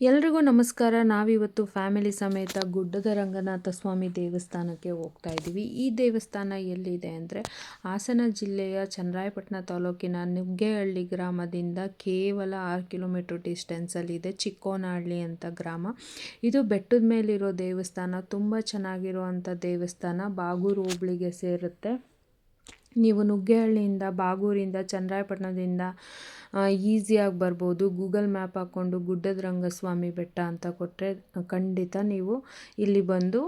ಎಲ್ರಿಗೂ ನಮಸ್ಕಾರ. ನಾವಿವತ್ತು ಫ್ಯಾಮಿಲಿ ಸಮೇತ ಗುಡ್ಡದ ರಂಗನಾಥ ಸ್ವಾಮಿ ದೇವಸ್ಥಾನಕ್ಕೆ ಹೋಗ್ತಾ ಇದ್ದೀವಿ. ಈ ದೇವಸ್ಥಾನ ಎಲ್ಲಿದೆ ಅಂದರೆ ಹಾಸನ ಜಿಲ್ಲೆಯ ಚನ್ನರಾಯಪಟ್ಟಣ ತಾಲೂಕಿನ ನುಗ್ಗೆಹಳ್ಳಿ ಗ್ರಾಮದಿಂದ ಕೇವಲ ಆರು ಕಿಲೋಮೀಟ್ರ್ ಡಿಸ್ಟೆನ್ಸಲ್ಲಿದೆ ಚಿಕ್ಕೋನಹಳ್ಳಿ ಅಂತ ಗ್ರಾಮ. ಇದು ಬೆಟ್ಟದ ಮೇಲಿರೋ ದೇವಸ್ಥಾನ. ತುಂಬ ಚೆನ್ನಾಗಿರುವಂಥ ದೇವಸ್ಥಾನ. ಬಾಗೂರು ಹೋಬಳಿಗೆ ಸೇರುತ್ತೆ. ನೀವು ನುಗ್ಗೆಹಳ್ಳಿಯಿಂದ, ಬಾಗೂರಿಂದ ಚನ್ನರಾಯಪಟ್ಟಣದಿಂದ ಈಸಿಯಾಗಿ ಬರ್ಬೋದು. ಗೂಗಲ್ ಮ್ಯಾಪ್ ಹಾಕ್ಕೊಂಡು ಗುಡ್ಡದ ರಂಗಸ್ವಾಮಿ ಬೆಟ್ಟ ಅಂತ ಕೊಟ್ಟರೆ ಖಂಡಿತ ನೀವು ಇಲ್ಲಿ ಬಂದು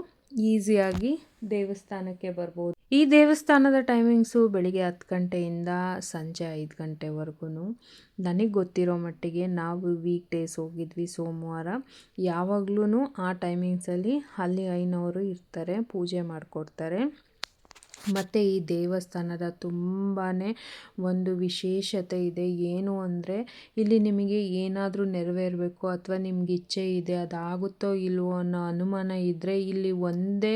ಈಸಿಯಾಗಿ ದೇವಸ್ಥಾನಕ್ಕೆ ಬರ್ಬೋದು. ಈ ದೇವಸ್ಥಾನದ ಟೈಮಿಂಗ್ಸು ಬೆಳಿಗ್ಗೆ ಹತ್ತು ಗಂಟೆಯಿಂದ ಸಂಜೆ ಐದು ಗಂಟೆವರೆಗೂ. ನನಗೆ ಗೊತ್ತಿರೋ ಮಟ್ಟಿಗೆ ನಾವು ವೀಕ್ ಡೇಸ್ ಹೋಗಿದ್ವಿ ಸೋಮವಾರ. ಯಾವಾಗಲೂ ಆ ಟೈಮಿಂಗ್ಸಲ್ಲಿ ಅಲ್ಲಿ ಐನವರು ಇರ್ತಾರೆ, ಪೂಜೆ ಮಾಡಿಕೊಡ್ತಾರೆ. ಮತ್ತು ಈ ದೇವಸ್ಥಾನದ ತುಂಬಾ ಒಂದು ವಿಶೇಷತೆ ಇದೆ. ಏನು ಅಂದರೆ, ಇಲ್ಲಿ ನಿಮಗೆ ಏನಾದರೂ ನೆರವೇರಬೇಕು ಅಥವಾ ನಿಮ್ಗೆ ಇಚ್ಛೆ ಇದೆ, ಅದಾಗುತ್ತೋ ಇಲ್ವೋ ಅನ್ನೋ ಅನುಮಾನ ಇದ್ದರೆ ಇಲ್ಲಿ ಒಂದೇ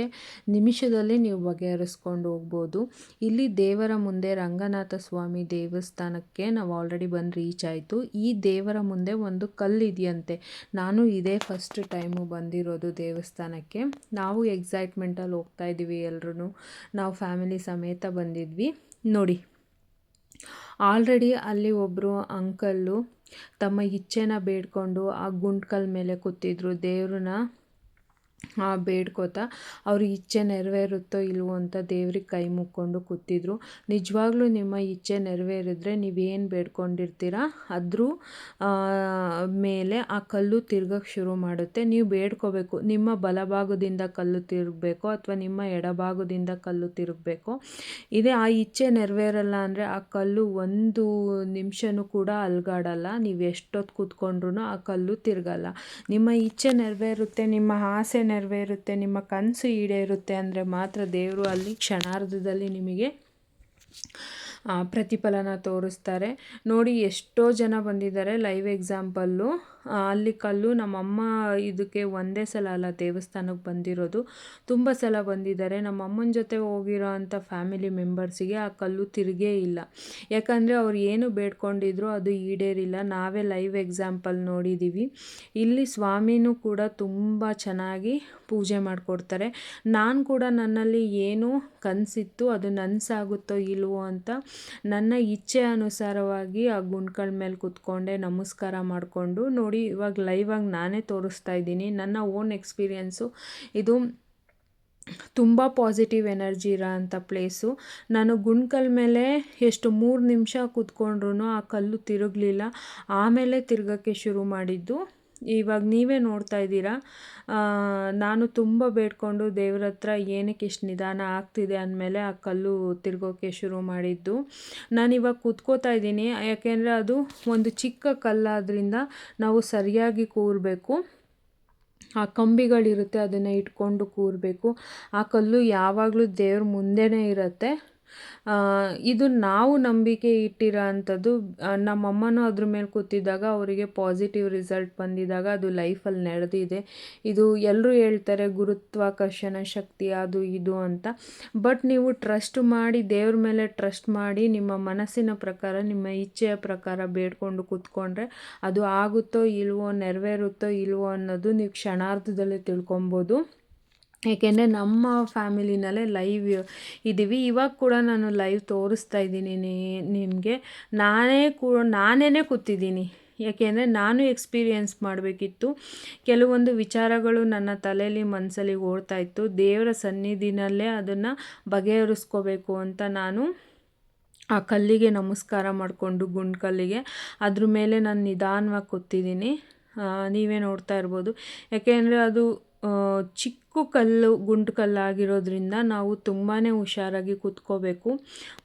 ನಿಮಿಷದಲ್ಲಿ ನೀವು ಬಗೆಹರಿಸ್ಕೊಂಡು ಹೋಗ್ಬೋದು. ಇಲ್ಲಿ ದೇವರ ಮುಂದೆ ರಂಗನಾಥ ಸ್ವಾಮಿ ದೇವಸ್ಥಾನಕ್ಕೆ ನಾವು ಆಲ್ರೆಡಿ ಬಂದು ರೀಚ್ ಆಯಿತು. ಈ ದೇವರ ಮುಂದೆ ಒಂದು ಕಲ್ಲಿದೆಯಂತೆ ನಾನು ಇದೇ ಫಸ್ಟ್ ಟೈಮು ಬಂದಿರೋದು ದೇವಸ್ಥಾನಕ್ಕೆ. ನಾವು ಎಕ್ಸೈಟ್ಮೆಂಟಲ್ಲಿ ಹೋಗ್ತಾ ಇದ್ದೀವಿ ಎಲ್ಲರೂ ನಾವು ಫ್ಯಾಮಿಲಿ ಸಮೇತ ಬಂದಿದ್ವಿ. ನೋಡಿ ಆಲ್ರೆಡಿ ಅಲ್ಲಿ ಒಬ್ಬರು ಅಂಕಲ್ಲು ತಮ್ಮ ಇಚ್ಛೆನ ಬೇಡ್ಕೊಂಡು ಆ ಗುಂಡ್ಕಲ್ ಮೇಲೆ ಕೂತಿದ್ರು ದೇವ್ರನ್ನ. ಬೇಡ್ಕೋತಾ ಅವ್ರ ಇಚ್ಛೆ ನೆರವೇರುತ್ತೋ ಇಲ್ವೋ ಅಂತ ದೇವ್ರಿಗೆ ಕೈ ಮುಕ್ಕೊಂಡು ಕೂತಿದ್ರು. ನಿಜವಾಗ್ಲೂ ನಿಮ್ಮ ಇಚ್ಛೆ ನೆರವೇರಿದ್ರೆ ನೀವೇನು ಬೇಡ್ಕೊಂಡಿರ್ತೀರ? ಅದ್ರ ಮೇಲೆ ಆ ಕಲ್ಲು ತಿರ್ಗಕ್ಕೆ ಶುರು ಮಾಡುತ್ತೆ. ನೀವು ಬೇಡ್ಕೋಬೇಕು. ನಿಮ್ಮ ಬಲಭಾಗದಿಂದ ಕಲ್ಲು ತಿರುಗಬೇಕು ಅಥವಾ ನಿಮ್ಮ ಎಡಭಾಗದಿಂದ ಕಲ್ಲು ತಿರುಗಬೇಕು. ಇದೇ ಆ ಇಚ್ಛೆ ನೆರವೇರಲ್ಲ ಅಂದರೆ ಆ ಕಲ್ಲು ಒಂದು ನಿಮಿಷನೂ ಕೂಡ ಅಲ್ಗಾಡಲ್ಲ. ನೀವು ಎಷ್ಟೊತ್ತು ಕೂತ್ಕೊಂಡ್ರೂ ಆ ಕಲ್ಲು ತಿರುಗಲ್ಲ. ನಿಮ್ಮ ಇಚ್ಛೆ ನೆರವೇರುತ್ತೆ, ನಿಮ್ಮ ಆಸೆ ನೆರವೇರುತ್ತೆ ನಿಮ್ಮ ಕನಸು ಈಡೇರುತ್ತೆ ಅಂದರೆ ಮಾತ್ರ ದೇವರು ಅಲ್ಲಿ ಕ್ಷಣಾರ್ಧದಲ್ಲಿ ನಿಮಗೆ ಪ್ರತಿಫಲನ ತೋರಿಸ್ತಾರೆ. ನೋಡಿ, ಎಷ್ಟೋ ಜನ ಬಂದಿದ್ದಾರೆ ಲೈವ್ ಎಕ್ಸಾಂಪಲ್ಲು ಅಲ್ಲಿ ಕಲ್ಲು ನಮ್ಮಮ್ಮ ಇದಕ್ಕೆ ಒಂದೇ ಸಲ ಅಲ್ಲ, ದೇವಸ್ಥಾನಕ್ಕೆ ಬಂದಿರೋದು. ತುಂಬ ಸಲ ಬಂದಿದ್ದಾರೆ. ನಮ್ಮಮ್ಮನ ಜೊತೆ ಹೋಗಿರೋ ಅಂಥ ಫ್ಯಾಮಿಲಿ ಮೆಂಬರ್ಸಿಗೆ ಆ ಕಲ್ಲು ತಿರುಗೇ ಇಲ್ಲ. ಯಾಕಂದರೆ ಅವ್ರು ಏನು ಬೇಡ್ಕೊಂಡಿದ್ರು ಅದು ಈಡೇರಿಲ್ಲ. ನಾವೇ ಲೈವ್ ಎಕ್ಸಾಂಪಲ್ ನೋಡಿದ್ದೀವಿ ಇಲ್ಲಿ ಸ್ವಾಮಿನೂ ಕೂಡ ತುಂಬ ಚೆನ್ನಾಗಿ ಪೂಜೆ ಮಾಡಿಕೊಡ್ತಾರೆ. ನಾನು ಕೂಡ ನನ್ನಲ್ಲಿ ಏನು ಕನಸಿತ್ತು, ಅದು ನನಸಾಗುತ್ತೋ ಇಲ್ವೋ ಅಂತ ನನ್ನ ಇಚ್ಛೆ ಅನುಸಾರವಾಗಿ ಆ ಗುಂಡ್ಕಲ್ ಮೇಲೆ ಕೂತ್ಕೊಂಡೆ ನಮಸ್ಕಾರ ಮಾಡಿಕೊಂಡು ನೋಡಿ ಇವಾಗ ಲೈವಾಗಿ ನಾನೇ ತೋರಿಸ್ತಾ ಇದ್ದೀನಿ. ನನ್ನ ಓನ್ ಎಕ್ಸ್ಪೀರಿಯೆನ್ಸು ಇದು ತುಂಬ ಪಾಸಿಟಿವ್ ಎನರ್ಜಿ ಇರೋ ಅಂಥ ಪ್ಲೇಸು ನಾನು ಗುಂಡ್ಕಲ್ ಮೇಲೆ ಎಷ್ಟು ಮೂರು ನಿಮಿಷ ಕೂತ್ಕೊಂಡ್ರು ಆ ಕಲ್ಲು ತಿರುಗಲಿಲ್ಲ. ಆಮೇಲೆ ತಿರ್ಗೋಕ್ಕೆ ಶುರು ಮಾಡಿದ್ದು ಇವಾಗ ನೀವೇ ನೋಡ್ತಾ ಇದ್ದೀರಾ? ನಾನು ತುಂಬ ಬೇಡ್ಕೊಂಡು ದೇವ್ರ ಹತ್ರ ಏನಕ್ಕೆ ಇಷ್ಟು ನಿಧಾನ ಆಗ್ತಿದೆ ಅಂದಮೇಲೆ ಆ ಕಲ್ಲು ತಿರ್ಗೋಕ್ಕೆ ಶುರು ಮಾಡಿದ್ದು. ನಾನಿವಾಗ ಕೂತ್ಕೋತಾ ಇದ್ದೀನಿ. ಯಾಕೆಂದರೆ ಅದು ಒಂದು ಚಿಕ್ಕ ಕಲ್ಲಾದ್ರಿಂದ ನಾವು ಸರಿಯಾಗಿ ಕೂರಬೇಕು. ಆ ಕಂಬಿಗಳಿರುತ್ತೆ ಅದನ್ನು ಇಟ್ಕೊಂಡು ಕೂರಬೇಕು. ಆ ಕಲ್ಲು ಯಾವಾಗಲೂ ದೇವ್ರ ಮುಂದೆನೇ ಇರುತ್ತೆ. ಇದು ನಾವು ನಂಬಿಕೆ ಇಟ್ಟಿರೋ ಅಂಥದ್ದು ನಮ್ಮಮ್ಮನೂ ಅದ್ರ ಮೇಲೆ ಕೂತಿದ್ದಾಗ ಅವರಿಗೆ ಪಾಸಿಟಿವ್ ರಿಸಲ್ಟ್ ಬಂದಿದ್ದಾಗ ಅದು ಲೈಫಲ್ಲಿ ನಡೆದಿದೆ. ಇದು ಎಲ್ಲರೂ ಹೇಳ್ತಾರೆ, ಗುರುತ್ವಾಕರ್ಷಣ ಶಕ್ತಿ ಅದು ಇದು ಅಂತ. ಬಟ್ ನೀವು ಟ್ರಸ್ಟ್ ಮಾಡಿ, ದೇವ್ರ ಮೇಲೆ ಟ್ರಸ್ಟ್ ಮಾಡಿ, ನಿಮ್ಮ ಮನಸ್ಸಿನ ಪ್ರಕಾರ, ನಿಮ್ಮ ಇಚ್ಛೆಯ ಪ್ರಕಾರ ಬೇಡ್ಕೊಂಡು ಕೂತ್ಕೊಂಡ್ರೆ ಅದು ಆಗುತ್ತೋ ಇಲ್ವೋ, ನೆರವೇರುತ್ತೋ ಇಲ್ವೋ ಅನ್ನೋದು ನೀವು ಕ್ಷಣಾರ್ಧದಲ್ಲಿ ತಿಳ್ಕೊಬೋದು. ಏಕೆಂದರೆ ನಮ್ಮ ಫ್ಯಾಮಿಲಿನಲ್ಲೇ ಲೈವ್ ಇದ್ದೀವಿ. ಇವಾಗ ಕೂಡ ನಾನು ಲೈವ್ ತೋರಿಸ್ತಾ ಇದ್ದೀನಿ ನಿಮಗೆ ನಾನೇ ಕೂ ನಾನೇ ಕೂತಿದ್ದೀನಿ. ಯಾಕೆಂದರೆ ನಾನು ಎಕ್ಸ್ಪೀರಿಯೆನ್ಸ್ ಮಾಡಬೇಕಿತ್ತು. ಕೆಲವೊಂದು ವಿಚಾರಗಳು ನನ್ನ ತಲೆಯಲ್ಲಿ ಮನಸ್ಸಲ್ಲಿ ಓಡ್ತಾ ಇತ್ತು. ದೇವರ ಸನ್ನಿಧಿನಲ್ಲೇ ಅದನ್ನು ಬಗೆಹರಿಸ್ಕೋಬೇಕು ಅಂತ ನಾನು ಆ ಕಲ್ಲಿಗೆ ನಮಸ್ಕಾರ ಮಾಡಿಕೊಂಡು, ಗುಂಡು ಕಲ್ಲಿಗೆ. ಅದ್ರ ಮೇಲೆ ನಾನು ನಿಧಾನವಾಗಿ ಕೂತಿದ್ದೀನಿ. ನೀವೇ ನೋಡ್ತಾ ಇರ್ಬೋದು. ಯಾಕೆಂದರೆ ಅದು ಚಿಕ್ಕ ಕಲ್ಲು ಗುಂಡು ಕಲ್ಲಾಗಿರೋದ್ರಿಂದ ನಾವು ತುಂಬಾ ಹುಷಾರಾಗಿ ಕೂತ್ಕೋಬೇಕು.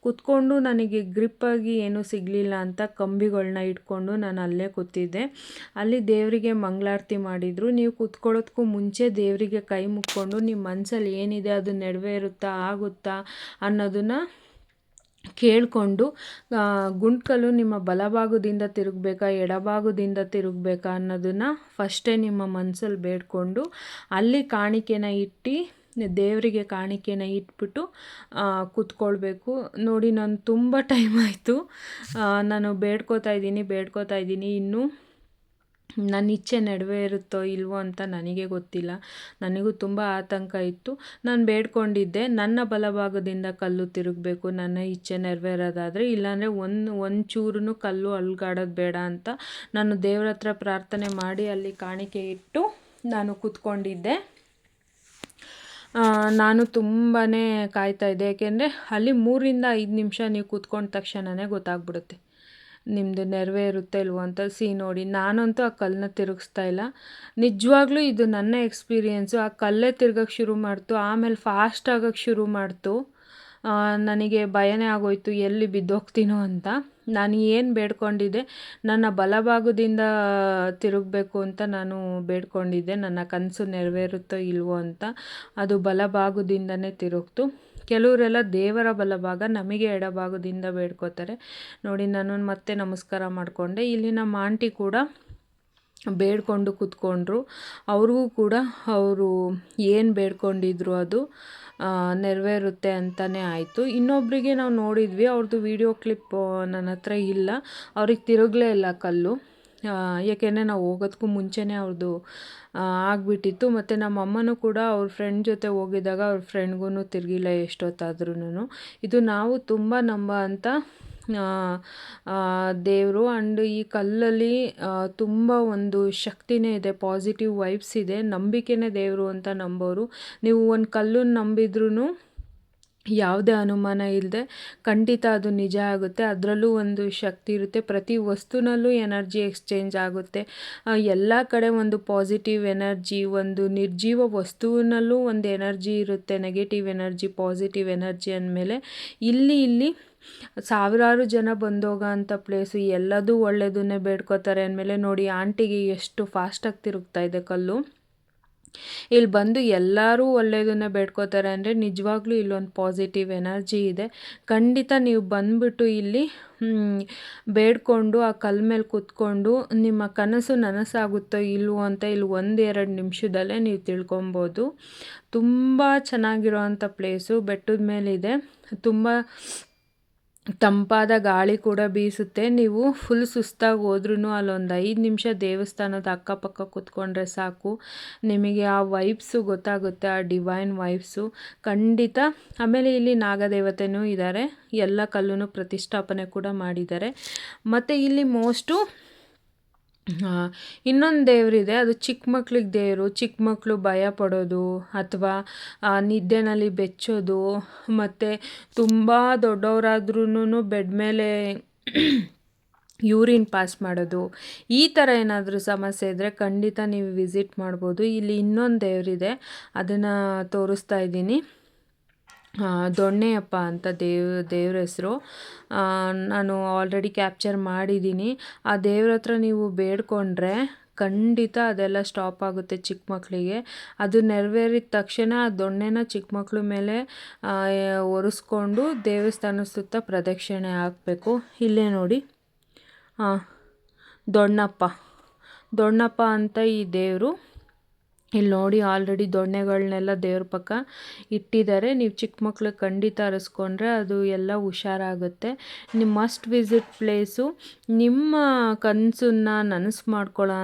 ಕೂತ್ಕೊಂಡು ನನಗೆ ಗ್ರಿಪ್ಪಾಗಿ ಏನೂ ಸಿಗಲಿಲ್ಲ ಅಂತ ಕಂಬಿಗಳನ್ನ ಇಟ್ಕೊಂಡು ನಾನು ಅಲ್ಲೇ ಕೂತಿದ್ದೆ. ಅಲ್ಲಿ ದೇವರಿಗೆ ಮಂಗಳಾರತಿ ಮಾಡಿದರು. ನೀವು ಕೂತ್ಕೊಳ್ಳೋದಕ್ಕೂ ಮುಂಚೆ ದೇವರಿಗೆ ಕೈ ಮುಕ್ಕೊಂಡು ನಿಮ್ಮ ಮನಸ್ಸಲ್ಲಿ ಏನಿದೆ, ಅದು ನೆರವೇರುತ್ತಾ, ಆಗುತ್ತಾ ಅನ್ನೋದನ್ನು ಕೇಳಿಕೊಂಡು ಗುಂಟ್ಕಲ್ಲು ನಿಮ್ಮ ಬಲಭಾಗದಿಂದ ತಿರುಗಬೇಕಾ, ಎಡಭಾಗದಿಂದ ತಿರುಗಬೇಕಾ ಅನ್ನೋದನ್ನು ಫಸ್ಟೇ ನಿಮ್ಮ ಮನಸ್ಸಲ್ಲಿ ಬೇಡಿಕೊಂಡು, ಅಲ್ಲಿ ಕಾಣಿಕೆನ ಇಟ್ಟು, ದೇವರಿಗೆ ಕಾಣಿಕೆನ ಇಟ್ಬಿಟ್ಟು ಕೂತ್ಕೊಳ್ಬೇಕು. ನೋಡಿ ನಾನು ತುಂಬ ಟೈಮ್ ಆಯಿತು. ನಾನು ಬೇಡ್ಕೋತಾ ಇದ್ದೀನಿ ಬೇಡ್ಕೋತಾ ಇದ್ದೀನಿ. ಇನ್ನೂ ನನ್ನ ಇಚ್ಛೆ ಇರುತ್ತೋ ಇಲ್ವೋ ಅಂತ ನನಗೆ ಗೊತ್ತಿಲ್ಲ. ನನಗೂ ತುಂಬ ಆತಂಕ ಇತ್ತು. ನಾನು ಬೇಡ್ಕೊಂಡಿದ್ದೆ. ನನ್ನ ಬಲಭಾಗದಿಂದ ಕಲ್ಲು ತಿರುಗಬೇಕು. ನನ್ನ ಇಚ್ಛೆ ನೆರವೇರೋದಾದರೆ ಇಲ್ಲಾಂದರೆ ಒಂದು ಒಂಚೂರು ಕಲ್ಲು ಅಲ್ಗಾಡೋದು ಬೇಡ ಅಂತ ನಾನು ದೇವ್ರ ಹತ್ರ ಪ್ರಾರ್ಥನೆ ಮಾಡಿ ಅಲ್ಲಿ ಕಾಣಿಕೆ ಇಟ್ಟು ನಾನು ಕೂತ್ಕೊಂಡಿದ್ದೆ. ನಾನು ತುಂಬಾ ಕಾಯ್ತಾ ಇದ್ದೆ. ಯಾಕೆಂದರೆ ಅಲ್ಲಿ ಮೂರಿಂದ ಐದು ನಿಮಿಷ ನೀವು ಕೂತ್ಕೊಂಡ ತಕ್ಷಣವೇ ಗೊತ್ತಾಗ್ಬಿಡುತ್ತೆ. ನಿಮ್ಮದು ನೆರವೇರುತ್ತೆ ಇಲ್ವೋ ಅಂತ ಸಿ ನೋಡಿ. ನಾನಂತೂ ಆ ಕಲ್ಲನ್ನ ತಿರುಗಿಸ್ತಾ ಇಲ್ಲ. ನಿಜವಾಗ್ಲೂ ಇದು ನನ್ನ ಎಕ್ಸ್ಪೀರಿಯೆನ್ಸು ಆ ಕಲ್ಲೇ ತಿರ್ಗಕ್ಕೆ ಶುರು ಮಾಡ್ತು. ಆಮೇಲೆ ಫಾಸ್ಟ್ ಆಗೋಕ್ಕೆ ಶುರು ಮಾಡ್ತು. ನನಗೆ ಭಯನೇ ಆಗೋಯ್ತು. ಎಲ್ಲಿ ಬಿದ್ದೋಗ್ತೀನೋ ಅಂತ. ನಾನು ಏನು ಬೇಡ್ಕೊಂಡಿದ್ದೆ? ನನ್ನ ಬಲಭಾಗದಿಂದ ತಿರುಗಬೇಕು ಅಂತ ನಾನು ಬೇಡ್ಕೊಂಡಿದ್ದೆ. ನನ್ನ ಕನಸು ನೆರವೇರುತ್ತೋ ಇಲ್ವೋ ಅಂತ. ಅದು ಬಲಭಾಗದಿಂದನೇ ತಿರುಗ್ತು. ಕೆಲವರೆಲ್ಲ ದೇವರ ಬಲಭಾಗ ನಮಗೆ ಎಡಭಾಗದಿಂದ ಬೇಡ್ಕೋತಾರೆ. ನೋಡಿ, ನಾನು ಮತ್ತೆ ನಮಸ್ಕಾರ ಮಾಡಿಕೊಂಡೆ. ಇಲ್ಲಿ ನಮ್ಮ ಆಂಟಿ ಕೂಡ ಬೇಡ್ಕೊಂಡು ಕೂತ್ಕೊಂಡ್ರು. ಅವ್ರಿಗೂ ಕೂಡ ಅವರು ಏನು ಬೇಡ್ಕೊಂಡಿದ್ರು ಅದು ನೆರವೇರುತ್ತೆ ಅಂತಲೇ ಆಯಿತು. ಇನ್ನೊಬ್ಬರಿಗೆ ನಾವು ನೋಡಿದ್ವಿ, ಅವ್ರದ್ದು ವೀಡಿಯೋ ಕ್ಲಿಪ್ ನನ್ನ ಹತ್ರ ಇಲ್ಲ. ಅವ್ರಿಗೆ ತಿರುಗಲೇ ಇಲ್ಲ ಕಲ್ಲು. ಏಕೆಂದರೆ ನಾವು ಹೋಗೋದಕ್ಕೂ ಮುಂಚೆನೇ ಅವ್ರದ್ದು ಆಗಿಬಿಟ್ಟಿತ್ತು. ಮತ್ತು ನಮ್ಮ ಅಮ್ಮನೂ ಕೂಡ ಅವ್ರ ಫ್ರೆಂಡ್ ಜೊತೆ ಹೋಗಿದ್ದಾಗ ಅವ್ರ ಫ್ರೆಂಡ್ಗೂ ತಿರುಗಿಲ್ಲ ಎಷ್ಟೊತ್ತಾದ್ರೂ ಇದು ನಾವು ತುಂಬ ನಂಬೋ ಅಂಥ ದೇವರು. ಆ್ಯಂಡ್ ಈ ಕಲ್ಲಲ್ಲಿ ತುಂಬ ಒಂದು ಶಕ್ತಿನೇ ಇದೆ ಪಾಸಿಟಿವ್ ವೈಬ್ಸ್ ಇದೆ. ನಂಬಿಕೆನೇ ದೇವರು ಅಂತ ನಂಬೋರು. ನೀವು ಒಂದು ಕಲ್ಲನ್ನು ನಂಬಿದ್ರೂ ಯಾವುದೇ ಅನುಮಾನ ಇಲ್ಲದೆ ಖಂಡಿತ ಅದು ನಿಜ ಆಗುತ್ತೆ. ಅದರಲ್ಲೂ ಒಂದು ಶಕ್ತಿ ಇರುತ್ತೆ. ಪ್ರತಿ ವಸ್ತುನಲ್ಲೂ ಎನರ್ಜಿ ಎಕ್ಸ್ಚೇಂಜ್ ಆಗುತ್ತೆ. ಎಲ್ಲ ಕಡೆ ಒಂದು ಪಾಸಿಟಿವ್ ಎನರ್ಜಿ, ಒಂದು ನಿರ್ಜೀವ ವಸ್ತುವಿನಲ್ಲೂ ಒಂದು ಎನರ್ಜಿ ಇರುತ್ತೆ. ನೆಗೆಟಿವ್ ಎನರ್ಜಿ, ಪಾಸಿಟಿವ್ ಎನರ್ಜಿ ಅಂದಮೇಲೆ ಇಲ್ಲಿ ಇಲ್ಲಿ ಸಾವಿರಾರು ಜನ ಬಂದೋಗ ಅಂಥ ಪ್ಲೇಸು, ಎಲ್ಲದೂ ಒಳ್ಳೆಯದನ್ನೇ ಬೇಡ್ಕೋತಾರೆ ಅಂದಮೇಲೆ ನೋಡಿ, ಆಂಟಿಗೆ ಎಷ್ಟು ಫಾಸ್ಟಾಗಿ ತಿರುಗ್ತಾ ಇದೆ ಕಲ್ಲು. ಇಲ್ಲಿ ಬಂದು ಎಲ್ಲರೂ ಒಳ್ಳೆಯದನ್ನೇ ಬೇಡ್ಕೋತಾರೆ ಅಂದರೆ ನಿಜವಾಗ್ಲೂ ಇಲ್ಲೊಂದು ಪಾಸಿಟಿವ್ ಎನರ್ಜಿ ಇದೆ. ಖಂಡಿತ ನೀವು ಬಂದುಬಿಟ್ಟು ಇಲ್ಲಿ ಬೇಡ್ಕೊಂಡು ಆ ಕಲ್ ಮೇಲೆ ಕೂತ್ಕೊಂಡು ನಿಮ್ಮ ಕನಸು ನನಸಾಗುತ್ತೋ ಇಲ್ವೋ ಅಂತ ಇಲ್ಲಿ ಒಂದೆರಡು ನಿಮಿಷದಲ್ಲೇ ನೀವು ತಿಳ್ಕೊಬೋದು. ತುಂಬ ಚೆನ್ನಾಗಿರೋ ಅಂಥ ಪ್ಲೇಸು ಬೆಟ್ಟದ ಮೇಲಿದೆ. ತುಂಬ ತಂಪಾದ ಗಾಳಿ ಕೂಡ ಬೀಸುತ್ತೆ. ನೀವು ಫುಲ್ ಸುಸ್ತಾಗಿ ಹೋದ್ರೂ ಅಲ್ಲೊಂದು ಐದು ನಿಮಿಷ ದೇವಸ್ಥಾನದ ಅಕ್ಕಪಕ್ಕ ಕೂತ್ಕೊಂಡ್ರೆ ಸಾಕು. ನಿಮಗೆ ಆ ವೈಬ್ಸು ಗೊತ್ತಾಗುತ್ತೆ, ಆ ಡಿವೈನ್ ವೈಬ್ಸು. ಖಂಡಿತ, ಆಮೇಲೆ ಇಲ್ಲಿ ನಾಗದೇವತೆನೂ ಇದ್ದಾರೆ ಎಲ್ಲ ಕಲ್ಲೂ ಪ್ರತಿಷ್ಠಾಪನೆ ಕೂಡ ಮಾಡಿದ್ದಾರೆ. ಮತ್ತು ಇಲ್ಲಿ ಮೋಸ್ಟು ಇನ್ನೊಂದು ದೇವರಿದೆ, ಅದು ಚಿಕ್ಕ ಮಕ್ಳಿಗೆ ದೇವರು. ಚಿಕ್ಕ ಮಕ್ಕಳು ಭಯ ಪಡೋದು ಅಥವಾ ನಿದ್ದೆನಲ್ಲಿ ಬೆಚ್ಚೋದು, ಮತ್ತು ತುಂಬ ದೊಡ್ಡವರಾದ್ರೂ ಬೆಡ್ ಮೇಲೆ ಯೂರಿನ್ ಪಾಸ್ ಮಾಡೋದು. ಈ ಥರ ಏನಾದರೂ ಸಮಸ್ಯೆ ಇದ್ದರೆ ಖಂಡಿತ ನೀವು ವಿಸಿಟ್ ಮಾಡ್ಬೋದು. ಇಲ್ಲಿ ಇನ್ನೊಂದು ದೇವರಿದೆ, ಅದನ್ನು ತೋರಿಸ್ತಾ ಇದ್ದೀನಿ. ದೊಣ್ಣೆಯಪ್ಪ ಅಂತ ದೇವ್, ದೇವ್ರ ಹೆಸರು. ನಾನು ಆಲ್ರೆಡಿ ಕ್ಯಾಪ್ಚರ್ ಮಾಡಿದ್ದೀನಿ ಆ ದೇವ್ರ ಹತ್ರ ನೀವು ಬೇಡ್ಕೊಂಡ್ರೆ ಖಂಡಿತ ಅದೆಲ್ಲ ಸ್ಟಾಪ್ ಆಗುತ್ತೆ ಚಿಕ್ಕ ಮಕ್ಕಳಿಗೆ ಅದು ನೆರವೇರಿದ ತಕ್ಷಣ ಆ ದೊಣ್ಣೆನ ಚಿಕ್ಕ ಮಕ್ಕಳು ಮೇಲೆ ಒರೆಸ್ಕೊಂಡು ದೇವಸ್ಥಾನ ಸುತ್ತ ಪ್ರದಕ್ಷಿಣೆ ಹಾಕಬೇಕು. ಇಲ್ಲೇ ನೋಡಿ. ದೊಣ್ಣಪ್ಪ. ದೊಣ್ಣಪ್ಪ ಅಂತ ಈ ದೇವರು ಇಲ್ಲಿ ನೋಡಿ ಆಲ್ರೆಡಿ ದೊಣ್ಣೆಗಳನ್ನೆಲ್ಲ ದೇವ್ರ ಪಕ್ಕ ಇಟ್ಟಿದ್ದಾರೆ. ನೀವು ಚಿಕ್ಕ ಮಕ್ಳಿಗೆ ಖಂಡಿತ ಅರಸ್ಕೊಂಡ್ರೆ ಅದು ಎಲ್ಲ ಹುಷಾರಾಗುತ್ತೆ. ನಿಮ್ಮ ಮಸ್ಟ್ ವಿಸಿಟ್ ಪ್ಲೇಸು ನಿಮ್ಮ ಕನಸನ್ನ ನನಸು ಮಾಡ್ಕೊಳ್ಳೋ